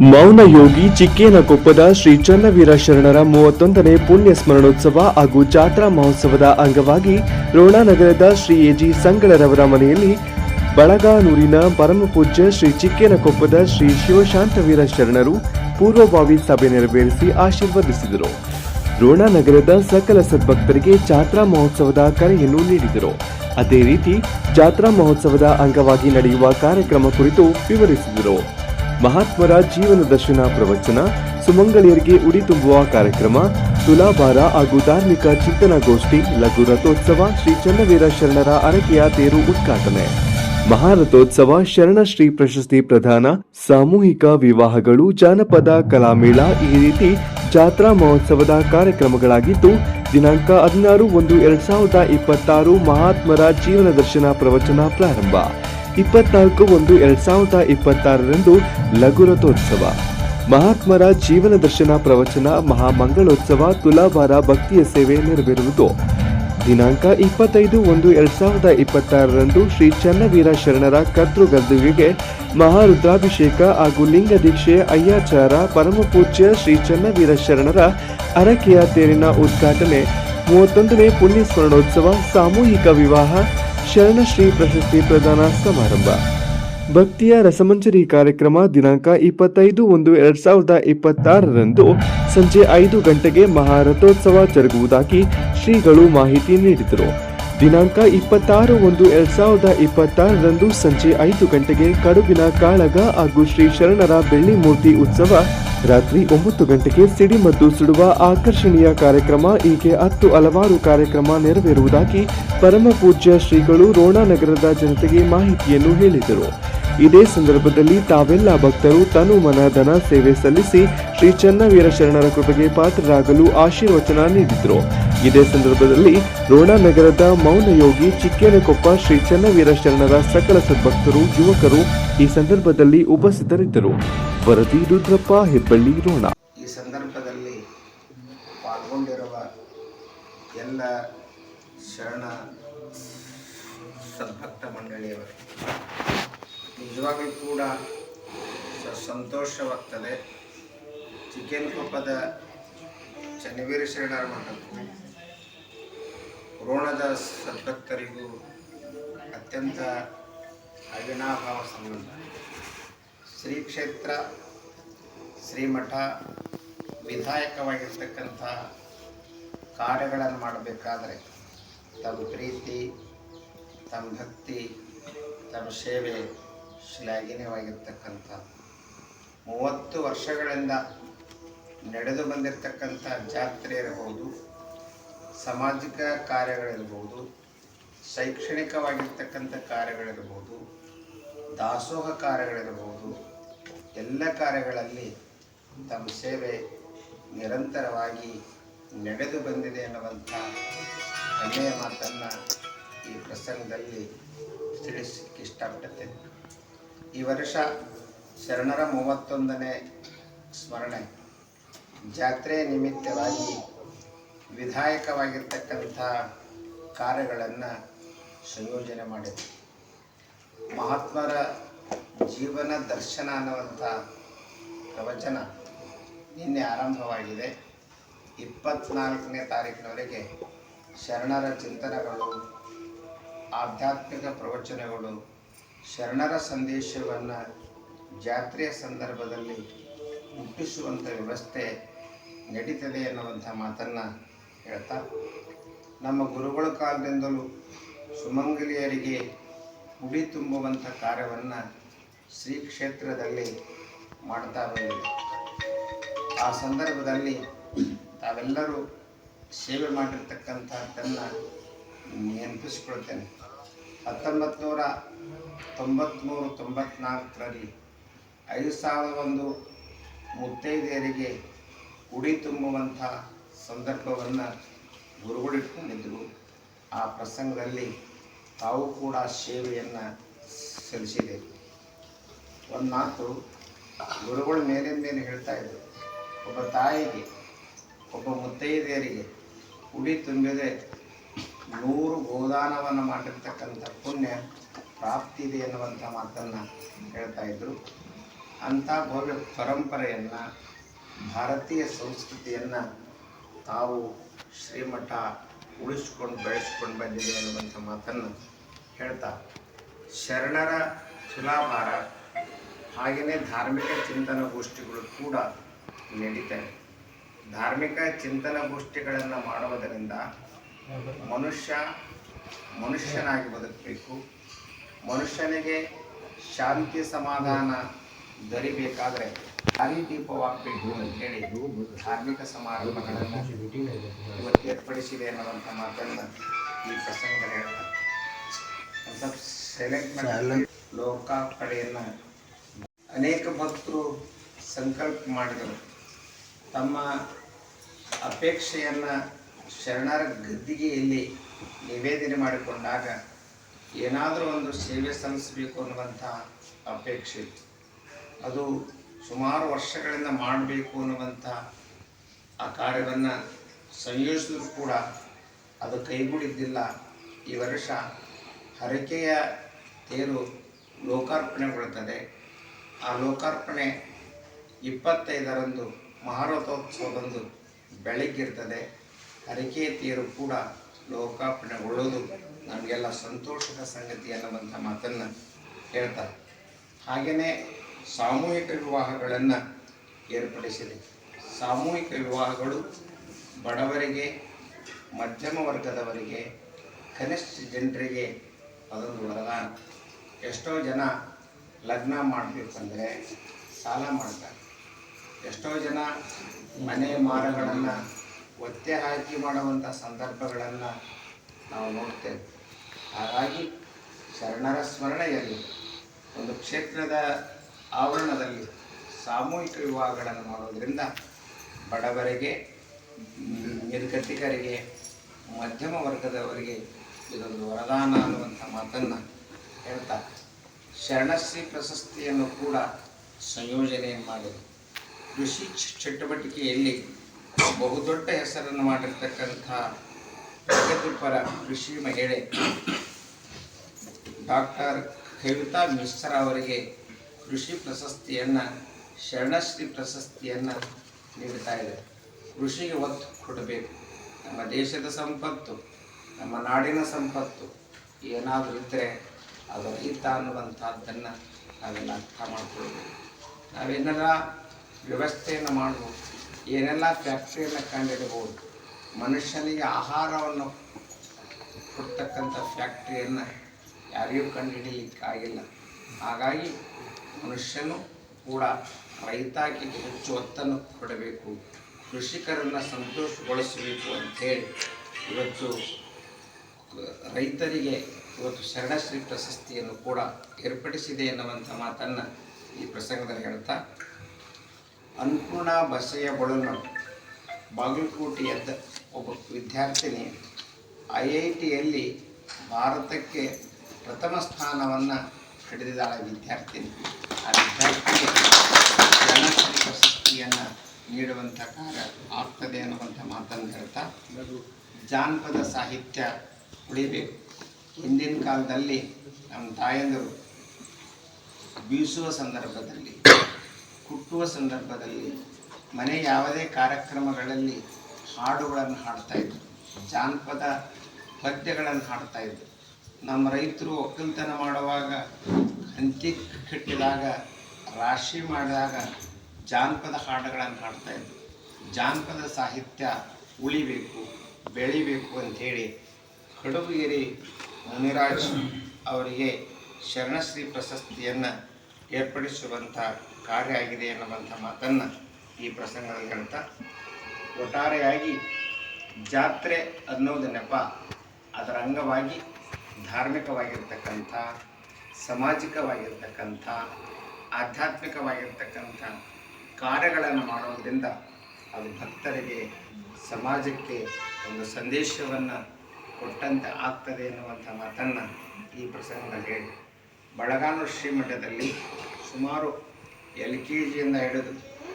ಮೌನ ಯೋಗಿ ಚಿಕ್ಕೇನಕೊಪ್ಪದ ಶ್ರೀ ಚನ್ನವೀರ ಶರಣರ ಮೂವತ್ತೊಂದನೇ ಪುಣ್ಯ ಸ್ಮರಣೋತ್ಸವ ಹಾಗೂ ಜಾತ್ರಾ ಮಹೋತ್ಸವದ ಅಂಗವಾಗಿ ರೋಣಾನಗರದ ಶ್ರೀ ಎಜಿ ಸಂಗಳರವರ ಮನೆಯಲ್ಲಿ ಬಳಗಾನೂರಿನ ಪರಮಪೂಜ್ಯ ಶ್ರೀ ಚಿಕ್ಕೇನಕೊಪ್ಪದ ಶ್ರೀ ಶಿವಶಾಂತವೀರ ಶರಣರು ಪೂರ್ವಭಾವಿ ಸಭೆ ನೆರವೇರಿಸಿ ಆಶೀರ್ವದಿಸಿದರು. ರೋಣಾನಗರದ ಸಕಲ ಸದ್ಭಕ್ತರಿಗೆ ಜಾತ್ರಾ ಮಹೋತ್ಸವದ ಕರೆಯನ್ನು ನೀಡಿದರು. ಅದೇ ರೀತಿ ಜಾತ್ರಾ ಮಹೋತ್ಸವದ ಅಂಗವಾಗಿ ನಡೆಯುವ ಕಾರ್ಯಕ್ರಮ ಕುರಿತು ವಿವರಿಸಿದರು. ಮಹಾತ್ಮರ ಜೀವನ ದರ್ಶನ ಪ್ರವಚನ, ಸುಮಂಗಲಿಯರಿಗೆ ಉಡಿ ತುಂಬುವ ಕಾರ್ಯಕ್ರಮ, ತುಲಾಭಾರ ಹಾಗೂ ಧಾರ್ಮಿಕ ಚಿಂತನಗೋಷ್ಠಿ ಲಘು ರಥೋತ್ಸವ, ಶ್ರೀ ಚನ್ನವೀರ ಶರಣರ ಅರಕೆಯ ತೇರು ಉದ್ಘಾಟನೆ. ಮಹಾರಥೋತ್ಸವ ಶರಣಶ್ರೀ ಪ್ರಶಸ್ತಿ ಪ್ರದಾನ, ಸಾಮೂಹಿಕ ವಿವಾಹಗಳು, ಜಾನಪದ ಕಲಾಮೇಳ ಈ ರೀತಿ ಜಾತ್ರಾ ಮಹೋತ್ಸವದ ಕಾರ್ಯಕ್ರಮಗಳಾಗಿದ್ದು, ದಿನಾಂಕ ಹದಿನಾರು ಒಂದು ಎರಡ್ ಸಾವಿರದ ಇಪ್ಪತ್ತಾರು ಮಹಾತ್ಮರ ಜೀವನ ದರ್ಶನ ಪ್ರವಚನ ಪ್ರಾರಂಭ. ಇಪ್ಪತ್ನಾಲ್ಕು ಒಂದು ಎರಡ್ ಸಾವಿರದ ಇಪ್ಪತ್ತಾರರಂದು ಲಘುರಥೋತ್ಸವ ಮಹಾತ್ಮರ ಜೀವನ ದರ್ಶನ ಪ್ರವಚನ ಮಹಾಮಂಗಳೋತ್ಸವ ತುಲಾಭಾರ ಭಕ್ತಿಯ ಸೇವೆ ನೆರವೇರುವುದು. ದಿನಾಂಕ ಇಪ್ಪತ್ತೈದು ಒಂದು ಎರಡ್ ಸಾವಿರದ ಇಪ್ಪತ್ತಾರರಂದು ಶ್ರೀ ಚನ್ನವೀರ ಶರಣರ ಕರ್ತೃಗದ್ದುಗೆಗೆ ಮಹಾರುದ್ರಾಭಿಷೇಕ ಹಾಗೂ ಲಿಂಗ ದೀಕ್ಷೆ, ಅಯ್ಯಾಚಾರ ಪರಮಪೂಜ್ಯ ಶ್ರೀ ಚನ್ನವೀರ ಶರಣರ ಅರಕೆಯ ತೇರಿನ ಉದ್ಘಾಟನೆ. ಮೂವತ್ತೊಂದನೇ ಪುಣ್ಯ ಸ್ಮರಣೋತ್ಸವ ಸಾಮೂಹಿಕ ವಿವಾಹ ಶರಣಶ್ರೀ ಪ್ರಶಸ್ತಿ ಪ್ರದಾನ ಸಮಾರಂಭ. ಭಕ್ತಿಯ ರಸಮಂಜರಿ ಕಾರ್ಯಕ್ರಮ ದಿನಾಂಕ ಇಪ್ಪತ್ತೈದು ಒಂದು ಎರಡ್ ಸಾವಿರದ ಇಪ್ಪತ್ತಾರರಂದು ಸಂಜೆ ಐದು ಗಂಟೆಗೆ ಮಹಾರಥೋತ್ಸವ ಜರುಗುವುದಾಗಿ ಶ್ರೀಗಳು ಮಾಹಿತಿ ನೀಡಿದರು. ದಿನಾಂಕ ಇಪ್ಪತ್ತಾರು ಒಂದು ಎರಡ್ ಸಾವಿರದ ಇಪ್ಪತ್ತಾರರಂದು ಸಂಜೆ ಐದು ಗಂಟೆಗೆ ಕಡುಬಿನ ಕಾಳಗ ಹಾಗೂ ಶ್ರೀ ಶರಣರ ಬೆಳ್ಳಿ ಮೂರ್ತಿ ಉತ್ಸವ, ರಾತ್ರಿ ಒಂಬತ್ತು ಗಂಟೆಗೆ ಸಿಡಿಮದ್ದು ಸುಡುವ ಆಕರ್ಷಣೀಯ ಕಾರ್ಯಕ್ರಮ, ಹೀಗೆ ಹತ್ತು ಹಲವಾರು ಕಾರ್ಯಕ್ರಮ ನೆರವೇರುವುದಾಗಿ ಪರಮ ಪೂಜ್ಯ ಶ್ರೀಗಳು ರೋಣಾನಗರದ ಜನತೆಗೆ ಮಾಹಿತಿಯನ್ನು ಹೇಳಿದರು. ಇದೇ ಸಂದರ್ಭದಲ್ಲಿ ತಾವೆಲ್ಲ ಭಕ್ತರು ತನು ಮನ ಧನ ಸೇವೆ ಸಲ್ಲಿಸಿ ಶ್ರೀ ಚನ್ನವೀರ ಶರಣರ ಕೃಪೆಗೆ ಪಾತ್ರರಾಗಲು ಆಶೀರ್ವಚನ ನೀಡಿದರು. ಇದೇ ಸಂದರ್ಭದಲ್ಲಿ ರೋಣಾನಗರದ ಮೌನ ಯೋಗಿ ಚಿಕ್ಕೇನಕೊಪ್ಪ ಶ್ರೀ ಚನ್ನವೀರ ಶರಣರ ಸಕಲ ಸದ್ಭಕ್ತರು, ಯುವಕರು ಈ ಸಂದರ್ಭದಲ್ಲಿ ಉಪಸ್ಥಿತರಿದ್ದರು. ವರದಿ ರುದ್ರಪ್ಪ ಹೆಬ್ಬಳ್ಳಿ ರೋಣ. ಈ ಸಂದರ್ಭದಲ್ಲಿ ಪಾಲ್ಗೊಂಡಿರುವ ಎಲ್ಲ ಶರಣ ಸದ್ಭಕ್ತ ಮಂಡಳಿಯವರು ನಿಜವಾಗಿ ಕೂಡ ಸಂತೋಷವಾಗ್ತದೆ. ಚಿಕ್ಕೇನಕೊಪ್ಪದ ಚನ್ನವೀರ ಶರಣರ ಮಠಕ್ಕೂ ರೋಣದ ಸದ್ಭಕ್ತರಿಗೂ ಅತ್ಯಂತ ಅವಿನಾಭಾವ ಸಂಬಂಧ. ಶ್ರೀ ಕ್ಷೇತ್ರ ಶ್ರೀಮಠ ವಿಧಾಯಕವಾಗಿರ್ತಕ್ಕಂಥ ಕಾರ್ಯಗಳನ್ನು ಮಾಡಬೇಕಾದರೆ ತಮ್ಮ ಪ್ರೀತಿ, ತಮ್ಮ ಭಕ್ತಿ, ತಮ್ಮ ಸೇವೆ ಶ್ಲಾಘನೀಯವಾಗಿರ್ತಕ್ಕಂಥ ಮೂವತ್ತು ವರ್ಷಗಳಿಂದ ನಡೆದು ಬಂದಿರತಕ್ಕಂಥ ಜಾತ್ರೆ ಇರಬಹುದು ಸಾಮಾಜಿಕ ಕಾರ್ಯಗಳಿರ್ಬೋದು, ಶೈಕ್ಷಣಿಕವಾಗಿರ್ತಕ್ಕಂಥ ಕಾರ್ಯಗಳಿರ್ಬೋದು, ದಾಸೋಹ ಕಾರ್ಯಗಳಿರ್ಬೋದು, ಎಲ್ಲ ಕಾರ್ಯಗಳಲ್ಲಿ ತಮ್ಮ ಸೇವೆ ನಿರಂತರವಾಗಿ ನಡೆದು ಬಂದಿದೆ ಅನ್ನುವಂಥ ಹೆಮ್ಮೆಯ ಮಾತನ್ನು ಈ ಪ್ರಸಂಗದಲ್ಲಿ ತಿಳಿಸಲಿಕ್ಕೆ ಇಷ್ಟಪಡುತ್ತೇನೆ ಈ ವರ್ಷ ಶರಣರ ಮೂವತ್ತೊಂದನೇ ಸ್ಮರಣೆ. ಜಾತ್ರೆ ನಿಮಿತ್ತವಾಗಿ ವಿಧಾಯಕವಾಗಿರ್ತಕ್ಕಂಥ ಕಾರ್ಯಗಳನ್ನು ಸಂಯೋಜನೆ ಮಾಡಿದೆ ಮಹಾತ್ಮರ ಜೀವನ ದರ್ಶನ ಅನ್ನುವಂಥ ಪ್ರವಚನ ನಿನ್ನೆ ಆರಂಭವಾಗಿದೆ. ಇಪ್ಪತ್ನಾಲ್ಕನೇ ತಾರೀಕಿನವರೆಗೆ ಶರಣರ ಚಿಂತನೆಗಳು, ಆಧ್ಯಾತ್ಮಿಕ ಪ್ರವಚನಗಳು, ಶರಣರ ಸಂದೇಶವನ್ನು ಜಾತ್ರೆಯ ಸಂದರ್ಭದಲ್ಲಿ ಮುಟ್ಟಿಸುವಂಥ ವ್ಯವಸ್ಥೆ ನಡೀತದೆ ಎನ್ನುವಂಥ ಮಾತನ್ನು ಹೇಳ್ತಾ, ನಮ್ಮ ಗುರುಗಳ ಕಾಲದಿಂದಲೂ ಸುಮಂಗಲಿಯರಿಗೆ ಉಡಿ ತುಂಬುವಂಥ ಕಾರ್ಯವನ್ನು ಶ್ರೀ ಕ್ಷೇತ್ರದಲ್ಲಿ ಮಾಡ್ತಾ ಬಂದಿದೆ. ಆ ಸಂದರ್ಭದಲ್ಲಿ ತಾವೆಲ್ಲರೂ ಸೇವೆ ಮಾಡಿರ್ತಕ್ಕಂಥದ್ದನ್ನು ನೆನಪಿಸ್ಕೊಳ್ತೇನೆ. ಹತ್ತೊಂಬತ್ತು ನೂರ ತೊಂಬತ್ತ್ಮೂರು ತೊಂಬತ್ನಾಲ್ಕರಲ್ಲಿ ಐದು ಸಾವಿರದ ಒಂದು ಮುತ್ತೈದೆಯರಿಗೆ ಉಡಿ ತುಂಬುವಂಥ ಸಂದರ್ಭವನ್ನು ಗುರುಗಳಿಟ್ಕೊಂಡಿದ್ದರು ಆ ಪ್ರಸಂಗದಲ್ಲಿ ತಾವು ಕೂಡ ಸೇವೆಯನ್ನು ಸಲ್ಲಿಸಿದೆ. ಒಂದು ಮಾತು ಗುರುಗಳು ಮೇಲಿನ ಮೇಲೆ ಹೇಳ್ತಾ ಇದ್ರು. ಒಬ್ಬ ತಾಯಿಗೆ, ಒಬ್ಬ ಮುತ್ತೈದೆಯರಿಗೆ ಉಡಿ ತುಂಬಿದೆ ನೂರು ಗೋದಾನವನ್ನು ಮಾಡಿರ್ತಕ್ಕಂಥ ಪುಣ್ಯ ಪ್ರಾಪ್ತಿ ಇದೆ ಎನ್ನುವಂಥ ಮಾತನ್ನು ಹೇಳ್ತಾ ಇದ್ದರು ಅಂಥ ಭವ್ಯ ಪರಂಪರೆಯನ್ನು, ಭಾರತೀಯ ಸಂಸ್ಕೃತಿಯನ್ನು ತಾವು ಶ್ರೀಮಠ ಉಳಿಸ್ಕೊಂಡು ಬೆಳೆಸ್ಕೊಂಡು ಬಂದಿದೆ ಅನ್ನುವಂಥ ಮಾತನ್ನು ಹೇಳ್ತಾ, ಶರಣರ ತುಲಾಭಾರ ಹಾಗೆಯೇ ಧಾರ್ಮಿಕ ಚಿಂತನ ಗೋಷ್ಠಿಗಳು ಕೂಡ ನಡೀತವೆ. ಧಾರ್ಮಿಕ ಚಿಂತನ ಗೋಷ್ಠಿಗಳನ್ನು ಮಾಡುವುದರಿಂದ ಮನುಷ್ಯ ಮನುಷ್ಯನಾಗಿ ಬದುಕಬೇಕು, ಮನುಷ್ಯನಿಗೆ ಶಾಂತಿ ಸಮಾಧಾನ ದೊರಿಬೇಕಾದ್ರೆ ದಾರಿದೀಪವಾಗಬೇಕು ಅಂತೇಳಿ ಧಾರ್ಮಿಕ ಸಮಾರಂಭಗಳನ್ನು ಇವತ್ತು ಏರ್ಪಡಿಸಿದೆ ಅನ್ನುವಂಥ ಮಾತನ್ನು ಈ ಪ್ರಸಂಗದಲ್ಲಿ ಹೇಳ್ತಾರೆ. ಸ್ವಲ್ಪ ಸೆಲೆಕ್ಟ್ ಮಾಡಿ ಲೋಕಾರ್ಪಣೆಯನ್ನು ಅನೇಕ ಭಕ್ತರು ಸಂಕಲ್ಪ ಮಾಡಿದರು. ತಮ್ಮ ಅಪೇಕ್ಷೆಯನ್ನು ಶರಣರ ಗದ್ದಿಗೆಯಲ್ಲಿ ನಿವೇದನೆ ಮಾಡಿಕೊಂಡಾಗ ಏನಾದರೂ ಒಂದು ಸೇವೆ ಸಲ್ಲಿಸಬೇಕು ಅನ್ನುವಂಥ ಅಪೇಕ್ಷೆ ಅದು ಸುಮಾರು ವರ್ಷಗಳಿಂದ ಮಾಡಬೇಕು ಅನ್ನುವಂಥ ಆ ಕಾರ್ಯವನ್ನು ಸಂಯೋಜಿಸಿದ್ರು ಕೂಡ ಅದು ಕೈಗೂಡಿದ್ದಿಲ್ಲ. ಈ ವರ್ಷ ಹರಕೆಯ ತೇರು ಲೋಕಾರ್ಪಣೆಗೊಳ್ಳುತ್ತದೆ. ಆ ಲೋಕಾರ್ಪಣೆ ಇಪ್ಪತ್ತೈದರಂದು ಮಹಾರಥೋತ್ಸವದಂದು ಬೆಳಗ್ಗಿರ್ತದೆ. ಹರಕೆಯ ತೇರು ಕೂಡ ಲೋಕಾರ್ಪಣೆಗೊಳ್ಳೋದು ನಮಗೆಲ್ಲ ಸಂತೋಷದ ಸಂಗತಿ ಅನ್ನುವಂಥ ಮಾತನ್ನು ಹೇಳ್ತಾರೆ. ಹಾಗೆಯೇ ಸಾಮೂಹಿಕ ವಿವಾಹಗಳನ್ನು ಏರ್ಪಡಿಸಿದೆ. ಸಾಮೂಹಿಕ ವಿವಾಹಗಳು ಬಡವರಿಗೆ, ಮಧ್ಯಮ ವರ್ಗದವರಿಗೆ, ಕನಿಷ್ಠ ಜನರಿಗೆ ಅದೊಂದು ವರದಾನ. ಎಷ್ಟೋ ಜನ ಲಗ್ನ ಮಾಡಬೇಕಂದ್ರೆ ಸಾಲ ಮಾಡ್ತಾರೆ. ಎಷ್ಟೋ ಜನ ಮನೆ ಮಾರಗಳನ್ನು ಒತ್ತೆ ಹಾಕಿ ಮಾಡುವಂಥ ಸಂದರ್ಭಗಳನ್ನು ನಾವು ನೋಡ್ತೇವೆ. ಹಾಗಾಗಿ ಶರಣರ ಸ್ಮರಣೆಯಲ್ಲಿ ಒಂದು ಕ್ಷೇತ್ರದ ಆವರಣದಲ್ಲಿ ಸಾಮೂಹಿಕ ವಿವಾಹಗಳನ್ನು ಮಾಡೋದರಿಂದ ಬಡವರಿಗೆ ನಿರ್ಗತಿಕರಿಗೆ ಮಧ್ಯಮ ವರ್ಗದವರಿಗೆ ಇದೊಂದು ವರದಾನ ಅನ್ನುವಂಥ ಮಾತನ್ನು ಹೇಳ್ತಾ ಶರಣಶ್ರೀ ಪ್ರಶಸ್ತಿಯನ್ನು ಕೂಡ ಸಂಯೋಜನೆ ಮಾಡಿದೆ ಕೃಷಿ ಚಟುವಟಿಕೆಯಲ್ಲಿ ಬಹುದೊಡ್ಡ ಹೆಸರನ್ನು ಮಾಡಿರ್ತಕ್ಕಂಥ ಪ್ರಗತಿಪರ ಕೃಷಿ ಮಹಿಳೆ ಡಾಕ್ಟರ್ ಕವಿತಾ ಮಿಶ್ರಾ ಅವರಿಗೆ ಕೃಷಿ ಪ್ರಶಸ್ತಿಯನ್ನು, ಶರಣಶ್ರೀ ಪ್ರಶಸ್ತಿಯನ್ನು ನೀಡ್ತಾ ಇದೆ. ಕೃಷಿಗೆ ಒತ್ತು ಕೊಡಬೇಕು. ನಮ್ಮ ದೇಶದ ಸಂಪತ್ತು, ನಮ್ಮ ನಾಡಿನ ಸಂಪತ್ತು ಏನಾದರೂ ಇದ್ದರೆ ಅದು ರೈತ ಅನ್ನುವಂಥದ್ದನ್ನು ನಾವೆಲ್ಲ ಅರ್ಥ ಮಾಡ್ಕೊಳ್ಬೇಕು. ನಾವೇನೆಲ್ಲ ವ್ಯವಸ್ಥೆಯನ್ನು ಮಾಡ್ಬೋದು, ಏನೆಲ್ಲ ಫ್ಯಾಕ್ಟ್ರಿಯನ್ನು ಕಂಡಿಡಬಹುದು, ಮನುಷ್ಯನಿಗೆ ಆಹಾರವನ್ನು ಕೊಡ್ತಕ್ಕಂಥ ಫ್ಯಾಕ್ಟ್ರಿಯನ್ನು ಯಾರಿಗೂ ಕಂಡುಹಿಡಿಯಲಿಕ್ಕಾಗಿಲ್ಲ ಹಾಗಾಗಿ ಮನುಷ್ಯನು ಕೂಡ ರೈತಾಕಿಗೆ ಹೆಚ್ಚು ಒತ್ತನ್ನು ಕೊಡಬೇಕು. ಕೃಷಿಕರನ್ನು ಸಂತೋಷಗೊಳಿಸಬೇಕು ಅಂಥೇಳಿ ಇವತ್ತು ರೈತರಿಗೆ ಇವತ್ತು ಶರಣಶ್ರೀ ಪ್ರಶಸ್ತಿಯನ್ನು ಕೂಡ ಏರ್ಪಡಿಸಿದೆ ಎನ್ನುವಂಥ ಮಾತನ್ನು ಈ ಪ್ರಸಂಗದಲ್ಲಿ ಹೇಳ್ತಾ ಅನ್ಪೂರ್ಣ ಬಸಯ್ಯ ಬಳನು ಬಾಗಲಕೋಟೆಯದ್ದ ಒಬ್ಬ ವಿದ್ಯಾರ್ಥಿನಿ ಐ ಐ ಟಿಯಲ್ಲಿ ಭಾರತಕ್ಕೆ ಪ್ರಥಮ ಸ್ಥಾನವನ್ನು ಹಿಡಿದಿದ್ದಾಳೆ ವಿದ್ಯಾರ್ಥಿನಿ. ಆ ಪ್ರಶಸ್ತಿಯನ್ನು ನೀಡುವಂಥ ಕಾರ್ಯ ಆಗ್ತದೆ ಅನ್ನುವಂಥ ಮಾತನ್ನು ಹೇಳ್ತಾ ಜಾನಪದ ಸಾಹಿತ್ಯ ಉಳಿಬೇಕು. ಹಿಂದಿನ ಕಾಲದಲ್ಲಿ ನಮ್ಮ ತಾಯಂದರು ಬೀಸುವ ಸಂದರ್ಭದಲ್ಲಿ, ಕುಟ್ಟುವ ಸಂದರ್ಭದಲ್ಲಿ ಮನೆ ಯಾವುದೇ ಕಾರ್ಯಕ್ರಮಗಳಲ್ಲಿ ಹಾಡುಗಳನ್ನು ಹಾಡ್ತಾ ಇದ್ರು. ಜಾನಪದ ಪದ್ಯಗಳನ್ನು ಹಾಡ್ತಾ ಇದ್ರು. ನಮ್ಮ ರೈತರು ಒಕ್ಕಲ್ತನ ಮಾಡುವಾಗ ಹಂತಿ ಕಟ್ಟಿದಾಗ, ರಾಶಿ ಮಾಡಿದಾಗ ಜಾನಪದ ಹಾಡುಗಳನ್ನು ಹಾಡ್ತಾ ಇದ್ದರು ಜಾನಪದ ಸಾಹಿತ್ಯ ಉಳಿಬೇಕು, ಬೆಳಿಬೇಕು ಅಂಥೇಳಿ ಕಡುಬುಗಿರಿ ಮುನಿರಾಜ್ ಅವರಿಗೆ ಶರಣಶ್ರೀ ಪ್ರಶಸ್ತಿಯನ್ನು ಏರ್ಪಡಿಸುವಂಥ ಕಾರ್ಯ ಆಗಿದೆ ಎನ್ನುವಂಥ ಮಾತನ್ನು ಈ ಪ್ರಸಂಗದಲ್ಲಿ ಹೇಳ್ತಾ, ಒಟ್ಟಾರೆಯಾಗಿ ಜಾತ್ರೆ ಅನ್ನೋದು ನೆಪ ಅದರ ಅಂಗವಾಗಿ ಧಾರ್ಮಿಕವಾಗಿರ್ತಕ್ಕಂಥ ಸಾಮಾಜಿಕವಾಗಿರ್ತಕ್ಕಂಥ, ಆಧ್ಯಾತ್ಮಿಕವಾಗಿರ್ತಕ್ಕಂಥ ಕಾರ್ಯಗಳನ್ನು ಮಾಡೋದರಿಂದ ಅದು ಭಕ್ತರಿಗೆ ಸಮಾಜಕ್ಕೆ ಒಂದು ಸಂದೇಶವನ್ನು ಕೊಟ್ಟಂತೆ ಆಗ್ತದೆ ಎನ್ನುವಂಥ ಮಾತನ್ನು ಈ ಪ್ರಸಂಗದಲ್ಲಿ ಹೇಳಿ. ಬಳಗಾನೂರು ಶ್ರೀಮಠದಲ್ಲಿ ಸುಮಾರು ಎಲ್ ಕೆ ಜಿಯಿಂದ ಹಿಡಿದು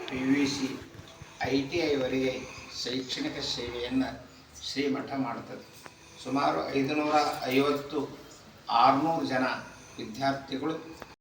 P U C, I T ಐವರೆಗೆ ಶೈಕ್ಷಣಿಕ ಸೇವೆಯನ್ನು ಶ್ರೀಮಠ ಮಾಡ್ತದೆ ಸುಮಾರು ಐದುನೂರ ಐವತ್ತು ಆರುನೂರು ಜನ ವಿದ್ಯಾರ್ಥಿಗಳು